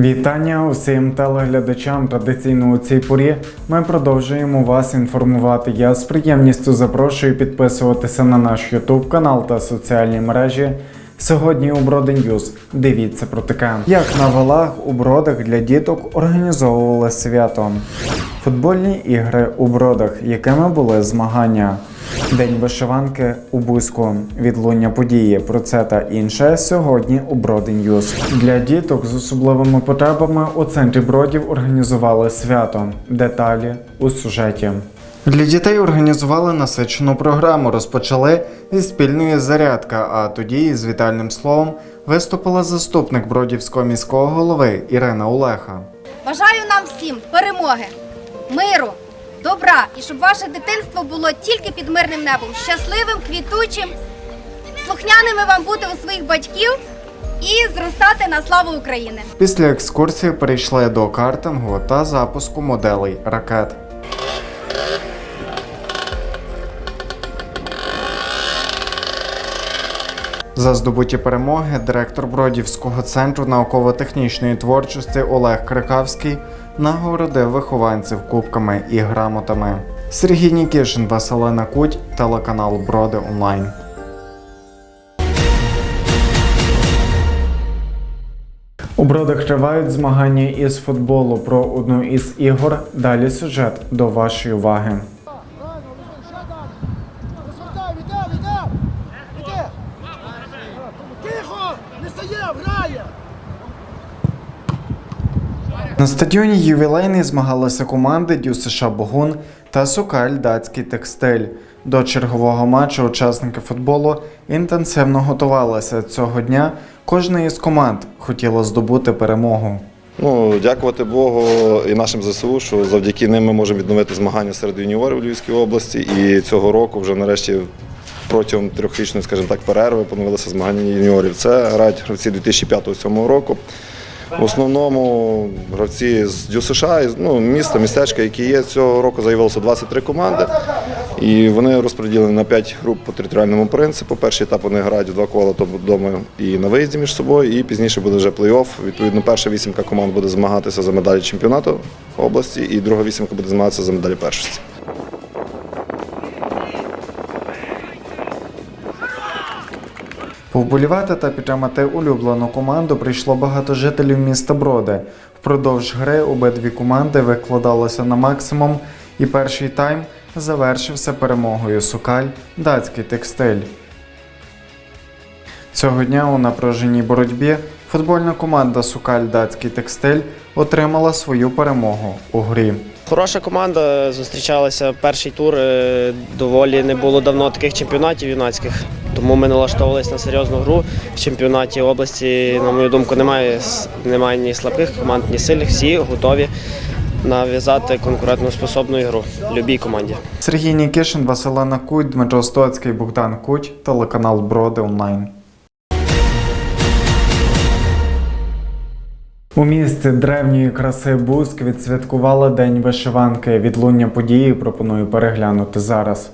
Вітання усім телеглядачам. Традиційно у цій порі ми продовжуємо вас інформувати. Я з приємністю запрошую підписуватися на наш YouTube канал та соціальні мережі. Сьогодні у Броди Ньюз дивіться про таке. Як на валах у бродах для діток організовували свято. Футбольні ігри у бродах, якими були змагання. День вишиванки у Бузьку, відлуння події. Про це та інше сьогодні у Броди Для діток з особливими потребами у центрі бродів організували свято. Деталі у сюжеті. Для дітей організували насичену програму. Розпочали зі спільної зарядки, а тоді з вітальним словом виступила заступник бродівського міського голови Ірина Улеха. Бажаю нам всім перемоги, миру, добра і щоб ваше дитинство було тільки під мирним небом, щасливим, квітучим, слухняними вам бути у своїх батьків і зростати на славу України. Після екскурсії перейшли до картингу та запуску моделей ракет. За здобуті перемоги директор Бродівського центру науково-технічної творчості Олег Крикавський нагородив вихованців кубками і грамотами. Сергій Нікішин, Василина Куть, телеканал Броди Онлайн. У бродах тривають змагання із футболу. Про одну із ігор далі сюжет до вашої уваги. Тихо, не стає, грає. На стадіоні ювілейний змагалися команди Дю США Богун та Сукаль Датський текстиль. До чергового матчу учасники футболу інтенсивно готувалися цього дня. Кожна із команд хотіла здобути перемогу. Ну, дякувати Богу і нашим ЗСУ, що завдяки ним ми можемо відновити змагання серед юніорів Львівській області. І цього року вже нарешті протягом трьохрічної, скажімо так, перерви поновилися змагання юніорів. Це грають гравці 2005-2007 року. В основному гравці з Дю США, ну, міста, містечка, які є цього року, заявилося 23 команди. І вони розподілені на 5 груп по територіальному принципу. Перший етап вони грають в два кола то вдома і на виїзді між собою. І пізніше буде вже плей-офф. Відповідно, перша вісімка команд буде змагатися за медалі чемпіонату області, і друга вісімка буде змагатися за медалі першості. Повболівати та підтримати улюблену команду прийшло багато жителів міста Броди. Впродовж гри обидві команди викладалися на максимум, і перший тайм завершився перемогою Сукаль датський текстиль. Цього дня у напруженій боротьбі футбольна команда Сукаль датський текстиль отримала свою перемогу у грі. Хороша команда зустрічалася перший тур. е, Доволі не було давно таких чемпіонатів юнацьких, тому ми налаштовувалися на серйозну гру. В чемпіонаті області, на мою думку, немає, немає ні слабких команд, ні сильних. Всі готові нав'язати конкурентну способну ігру любій команді. Сергій Нікішин, Василина Куть, Дмитро Стоцький, Богдан Куть, телеканал Броди Онлайн. У місті древньої краси Бузьк відсвяткували День вишиванки. Відлуння події пропоную переглянути зараз.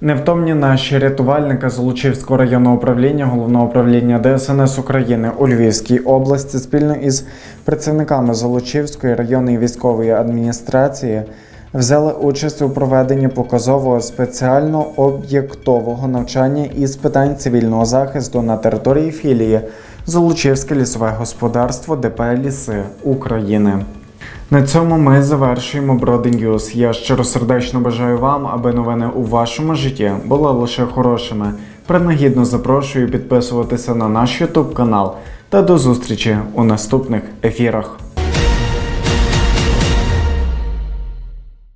Невтомні наші рятувальники Золочівського районного управління головного управління ДСНС України у Львівській області спільно із працівниками Золочівської районної військової адміністрації взяли участь у проведенні показового спеціально об'єктового навчання із питань цивільного захисту на території філії Золочівське лісове господарство ДП Ліси України. На цьому ми завершуємо Броди News. Я щиросердечно бажаю вам, аби новини у вашому житті були лише хорошими. Принагідно запрошую підписуватися на наш YouTube канал та до зустрічі у наступних ефірах.